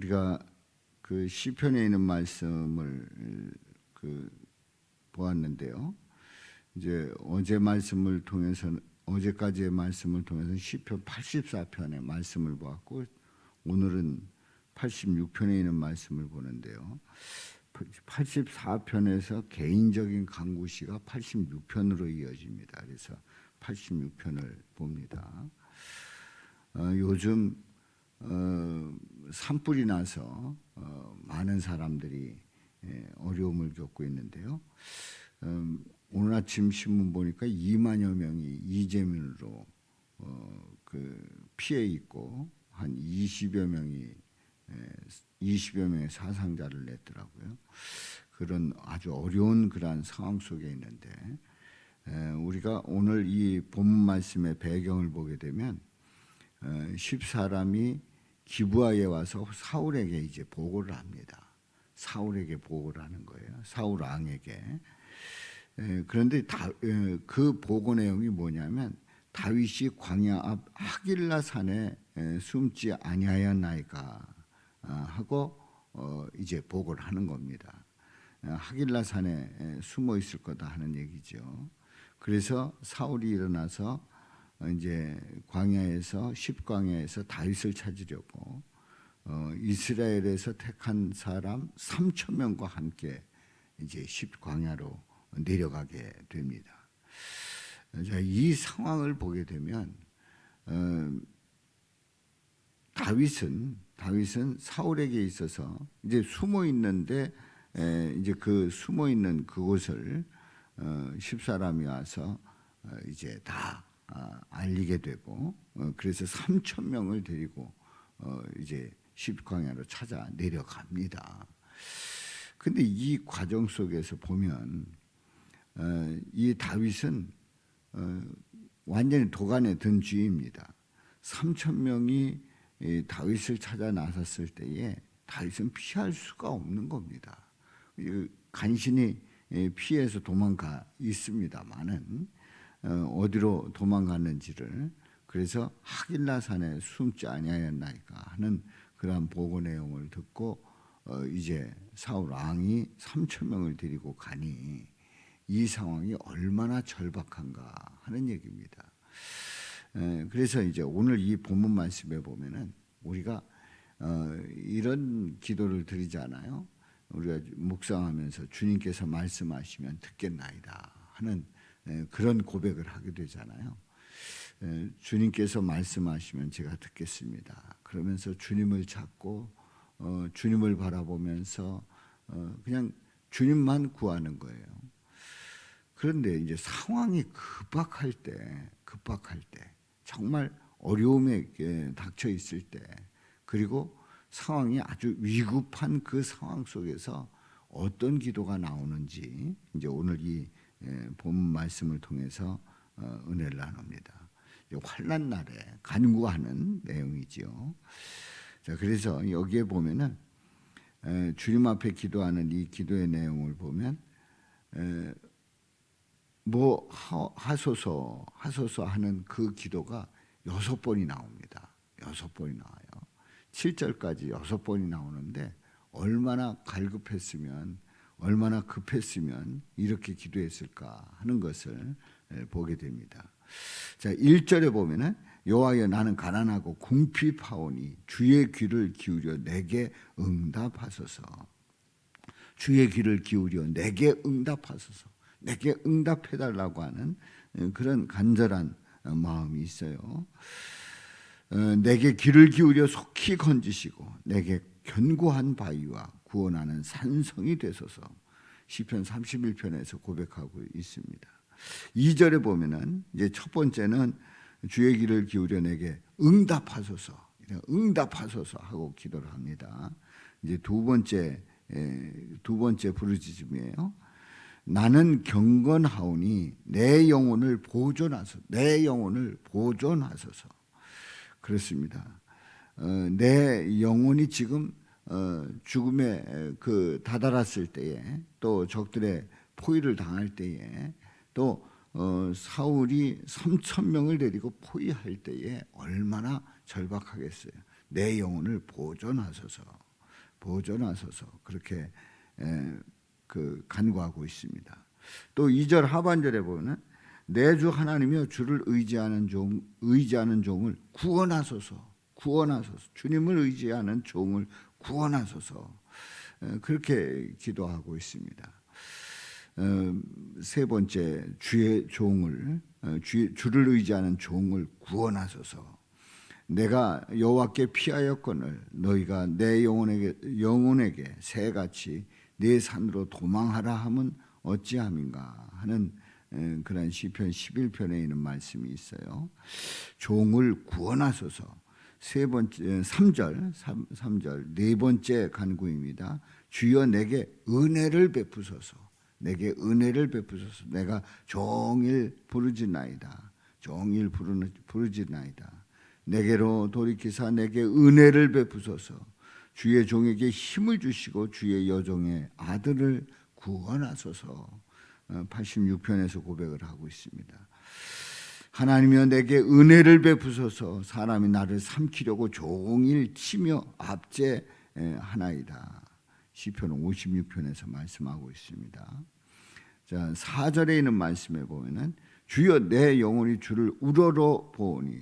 우리가 그 시편에 있는 말씀을 그 보았는데요. 이제 어제 말씀을 통해서 어제까지의 말씀을 통해서 시편 84편의 말씀을 보았고 오늘은 86편에 있는 말씀을 보는데요. 84편에서 개인적인 강구시가 86편으로 이어집니다. 그래서 86편을 봅니다. 어, 요즘 어, 산불이 나서 어, 많은 사람들이 예, 어려움을 겪고 있는데요. 음, 오늘 아침 신문 보니까 2만여 명이 이재민으로 어, 그 피해 있고 한 20여 명이 예, 20여 명의 사상자를 냈더라고요. 그런 아주 어려운 그러한 상황 속에 있는데 에, 우리가 오늘 이 본문 말씀의 배경을 보게 되면 어, 십 사람이 기부하에 와서 사울에게 이제 보고를 합니다. 사울에게 보고를 하는 거예요. 사울 왕에게. 에, 그런데 다, 에, 그 보고 내용이 뭐냐면 다윗이 광야 앞 하길라 산에 에, 숨지 아니하였나이까 아, 하고 어, 이제 보고를 하는 겁니다. 어, 하길라 산에 에, 숨어 있을 거다 하는 얘기죠. 그래서 사울이 일어나서 어, 이제 광야에서 십광야에서 다윗을 찾으려고 어, 이스라엘에서 택한 사람 3천 명과 함께 이제 십광야로 내려가게 됩니다. 자, 이 상황을 보게 되면 어, 다윗은 다윗은 사울에게 있어서 이제 숨어 있는데 에, 이제 그 숨어 있는 그곳을 어, 십사람이 와서 어, 이제 다 아, 알리게 되고 어, 그래서 3천 명을 데리고 어, 이제 십광야로 찾아 내려갑니다. 근데 이 과정 속에서 보면 어, 이 다윗은 어, 완전히 도간에 든 쥐입니다. 3천 명이 이 다윗을 찾아 나섰을 때에 다윗은 피할 수가 없는 겁니다. 이 간신히 예, 피해서 도망가 있습니다만은 어, 어디로 도망갔는지를 그래서 하길라 산에 숨지 아니하였나이까 하는 그러한 보고 내용을 듣고 어, 이제 사울 왕이 3천 명을 데리고 가니 이 상황이 얼마나 절박한가 하는 얘기입니다. 에, 그래서 이제 오늘 이 본문 말씀에 보면은 우리가 어, 이런 기도를 드리잖아요. 우리가 묵상하면서 주님께서 말씀하시면 듣겠나이다 하는 에, 그런 고백을 하게 되잖아요. 에, 주님께서 말씀하시면 제가 듣겠습니다. 그러면서 주님을 찾고 어, 주님을 바라보면서 어, 그냥 주님만 구하는 거예요. 그런데 이제 상황이 급박할 때, 급박할 때, 정말 어려움에 에, 닥쳐 있을 때, 그리고 상황이 아주 위급한 그 상황 속에서 어떤 기도가 나오는지 이제 오늘 이 에, 본문 말씀을 통해서 어, 은혜를 나눕니다. 환난 날에 간구하는 내용이지요. 자, 그래서 여기에 보면은 에, 주님 앞에 기도하는 이 기도의 내용을 보면 에, 뭐 하- 하소서 하소서 하는 그 기도가 여섯 번이 나옵니다. 여섯 번이 나와요. 7절까지 여섯 번이 나오는데 얼마나 갈급했으면 얼마나 급했으면 이렇게 기도했을까 하는 것을 에, 보게 됩니다. 자, 1절에 보면은 여호와여 나는 가난하고 궁핍하오니 주의 귀를 기울여 내게 응답하소서. 주의 귀를 기울여 내게 응답하소서. 내게 응답해 달라고 하는 어, 그런 간절한 어, 마음이 있어요. 어, 내게 귀를 기울여 속히 건지시고 내게 견고한 바위와 구원하는 산성이 되소서. 시편 31편에서 고백하고 있습니다. 2절에 보면은 이제 첫 번째는 주의 귀를 기울여 내게 응답하소서. 응답하소서 하고 기도를 합니다. 이제 두 번째 에, 두 번째 부르짖음이에요. 나는 경건하오니 내 영혼을 보존하소서. 내 영혼을 보존하소서. 그렇습니다. 어, 내 영혼이 지금 어, 죽음에 그 다다랐을 때에 또 적들의 포위를 당할 때에 또 어, 사울이 3천 명을 데리고 포위할 때에 얼마나 절박하겠어요. 내 영혼을 보존하소서. 보존하소서 그렇게 에, 그 간구하고 있습니다. 또 2절 하반절에 보면은 내주 하나님이여 주를 의지하는 종 의지하는 종을 구원하소서 구원하소서 주님을 의지하는 종을 구원하소서 에, 그렇게 기도하고 있습니다. 어, 세 번째 주의 종을 어, 주, 주를 의지하는 종을 구원하소서. 내가 여호와께 피하였거늘 너희가 내 영혼에게 영혼에게 새같이 내 산으로 도망하라 함은 어찌함인가 하는 에, 그런 시편 11편에 있는 말씀이 있어요. 종을 구원하소서. 세 번째 3절 3, 3절 네 번째 간구입니다. 주여 내게 은혜를 베푸소서. 내게 은혜를 베푸소서. 내가 종일 부르짖나이다. 종일 부르짖나이다. 내게로 돌이키사 내게 은혜를 베푸소서. 주의 종에게 힘을 주시고 주의 여종의 아들을 구원하소서. 86편에서 고백을 하고 있습니다. 하나님이여 내게 은혜를 베푸소서 사람이 나를 삼키려고 종일 치며 압제하나이다. 시편 56편에서 말씀하고 있습니다. 자, 4절에 있는 말씀에 보면은 주여 내 영혼이 주를 우러러 보오니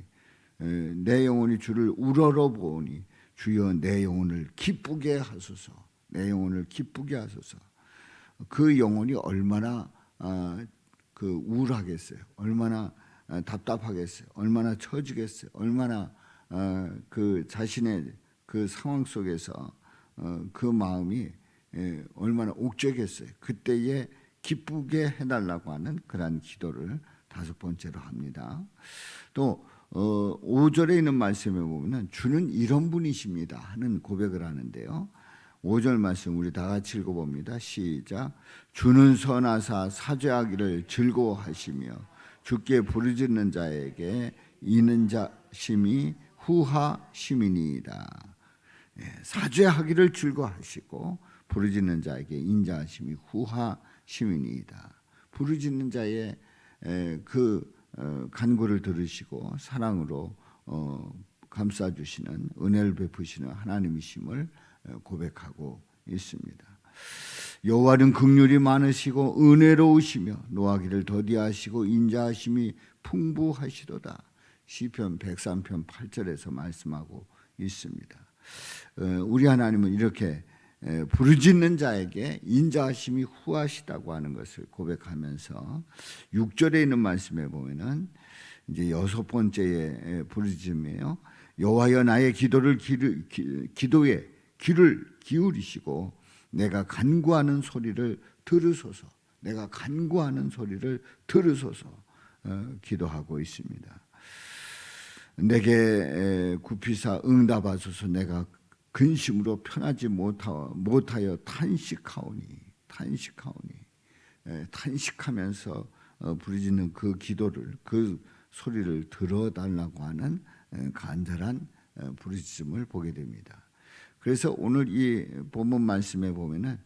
에, 내 영혼이 주를 우러러 보오니 주여 내 영혼을 기쁘게 하소서. 내 영혼을 기쁘게 하소서. 그 영혼이 얼마나 아, 그 우울하겠어요. 얼마나 아, 답답하겠어요. 얼마나 처지겠어요. 얼마나 아, 그 자신의 그 상황 속에서 어, 그 마음이 예, 얼마나 옥죄겠어요. 그때에 기쁘게 해달라고 하는 그러한 기도를 다섯 번째로 합니다. 또 어, 5절에 있는 말씀에 보면 주는 이런 분이십니다 하는 고백을 하는데요. 5절 말씀 우리 다 같이 읽어봅니다. 시작. 주는 선하사 사죄하기를 즐거워하시며 주께 부르짖는 자에게 이는 자심이 후하심이니이다. 예, 사죄하기를 즐거워하시고 부르짖는 자에게 인자하심이 후하심이니이다. 부르짖는 자의 에, 그 어, 간구를 들으시고 사랑으로 어, 감싸 주시는 은혜를 베푸시는 하나님이심을 어, 고백하고 있습니다. 여호와는 긍휼이 많으시고 은혜로우시며 노하기를 더디하시고 인자하심이 풍부하시도다. 시편 103편 8절에서 말씀하고 있습니다. 어, 우리 하나님은 이렇게 에, 부르짖는 자에게 인자하심이 후하시다고 하는 것을 고백하면서 6절에 있는 말씀에 보면은 이제 여섯 번째의 부르짖음이에요. 여호와여 나의 기도를 기르, 기, 기도에 귀를 기울이시고 내가 간구하는 소리를 들으소서. 내가 간구하는 소리를 들으소서. 어, 기도하고 있습니다. 내게 구피사 응답하소서 내가 근심으로 편하지 못하여, 못하여 탄식하오니 탄식하오니 에, 탄식하면서 어, 부르짖는 그 기도를 그 소리를 들어달라고 하는 에, 간절한 에, 부르짖음을 보게 됩니다. 그래서 오늘 이 본문 말씀에 보면은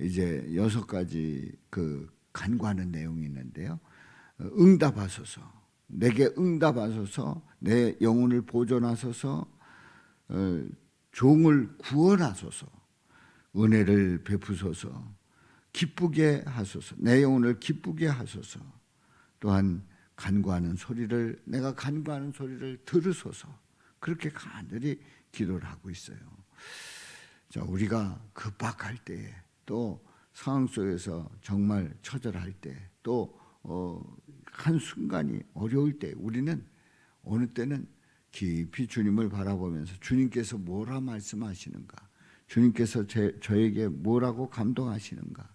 이제 여섯 가지 그 간구하는 내용이 있는데요. 어, 응답하소서, 내게 응답하소서, 내 영혼을 보존하소서, 어, 종을 구원하소서, 은혜를 베푸소서, 기쁘게 하소서, 내 영혼을 기쁘게 하소서, 또한 간구하는 소리를 내가 간구하는 소리를 들으소서, 그렇게 간절히 기도를 하고 있어요. 자, 우리가 급박할 때, 또 상황 속에서 정말 처절할 때, 또 어, 한 순간이 어려울 때, 우리는 어느 때는 깊이 주님을 바라보면서 주님께서 뭐라 말씀하시는가, 주님께서 제, 저에게 뭐라고 감동하시는가,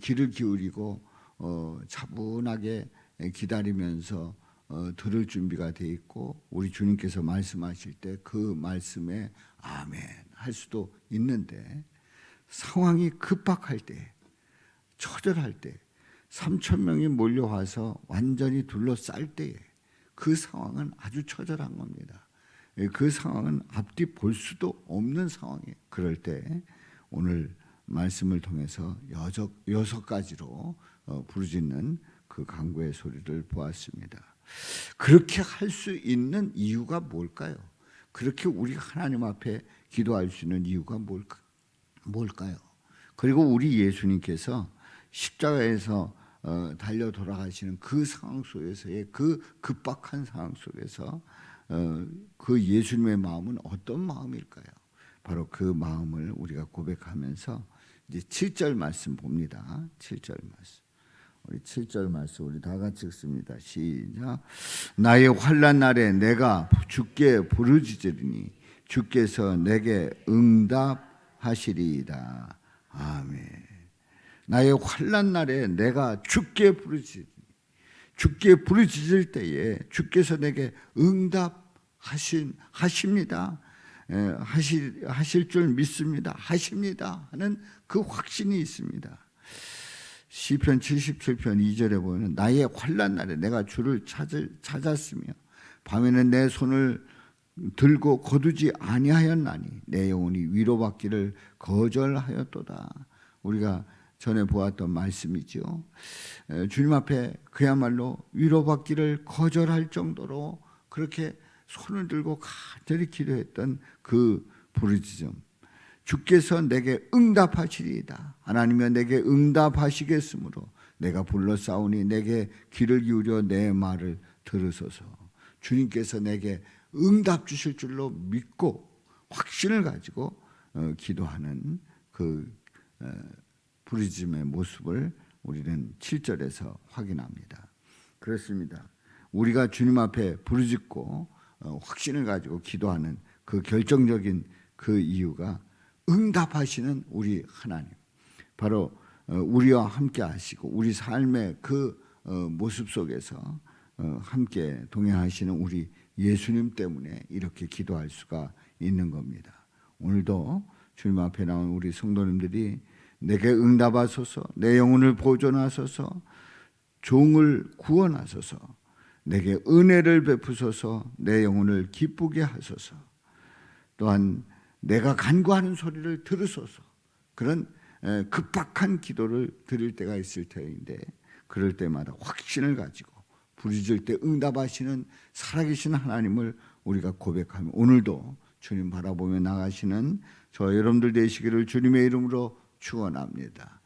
귀를 기울이고 어, 차분하게 기다리면서 어, 들을 준비가 돼 있고 우리 주님께서 말씀하실 때 그 말씀에 아멘 할 수도 있는데 상황이 급박할 때 처절할 때 3천 명이 몰려와서 완전히 둘러쌀 때에 그 상황은 아주 처절한 겁니다. 예, 그 상황은 앞뒤 볼 수도 없는 상황이에요. 그럴 때 오늘 말씀을 통해서 여섯, 여섯 가지로 어, 부르짖는 그 강구의 소리를 보았습니다. 그렇게 할 수 있는 이유가 뭘까요? 그렇게 우리가 하나님 앞에 기도할 수 있는 이유가 뭘까? 뭘까요? 그리고 우리 예수님께서 십자가에서 어, 달려 돌아가시는 그 상황 속에서의 그 급박한 상황 속에서 어, 그 예수님의 마음은 어떤 마음일까요? 바로 그 마음을 우리가 고백하면서 이제 7절 말씀 봅니다. 7절 말씀. 우리 7절 말씀 우리 다 같이 읽습니다. 시작. 나의 환난 날에 내가 주께 부르짖으리니 주께서 내게 응답하시리이다. 아멘. 나의 환난 날에 내가 주께 부르짖으니 주께 부르짖을 때에 주께서 내게 응답하신 하십니다. 에, 하실 하실 줄 믿습니다. 하십니다. 하는 그 확신이 있습니다. 시편 77편 2절에 보면 나의 환난 날에 내가 주를 찾을, 찾았으며 밤에는 내 손을 들고 거두지 아니하였나니 내 영혼이 위로받기를 거절하였도다. 우리가 전에 보았던 말씀이죠. 에, 주님 앞에 그야말로 위로받기를 거절할 정도로 그렇게 손을 들고 간절히 기도했던 그 부르짖음. 주께서 내게 응답하시리이다. 하나님이 내게 응답하시겠으므로 내가 불러 싸우니 내게 귀를 기울여 내 말을 들으소서. 주님께서 내게 응답 주실 줄로 믿고 확신을 가지고 어, 기도하는 그 어, 부르짖음의 모습을 우리는 7절에서 확인합니다. 그렇습니다. 우리가 주님 앞에 부르짖고 어, 확신을 가지고 기도하는 그 결정적인 그 이유가 응답하시는 우리 하나님. 바로 어, 우리와 함께 하시고 우리 삶의 그 어, 모습 속에서 어, 함께 동행하시는 우리 예수님 때문에 이렇게 기도할 수가 있는 겁니다. 오늘도 주님 앞에 나온 우리 성도님들이 내게 응답하소서, 내 영혼을 보존하소서, 종을 구원하소서, 내게 은혜를 베푸소서, 내 영혼을 기쁘게 하소서. 또한 내가 간구하는 소리를 들으소서. 그런 에, 급박한 기도를 드릴 때가 있을 터인데 그럴 때마다 확신을 가지고 부르짖을 때 응답하시는 살아계신 하나님을 우리가 고백하며 오늘도 주님 바라보며 나가시는 저 여러분들 되시기를 주님의 이름으로 축원합니다.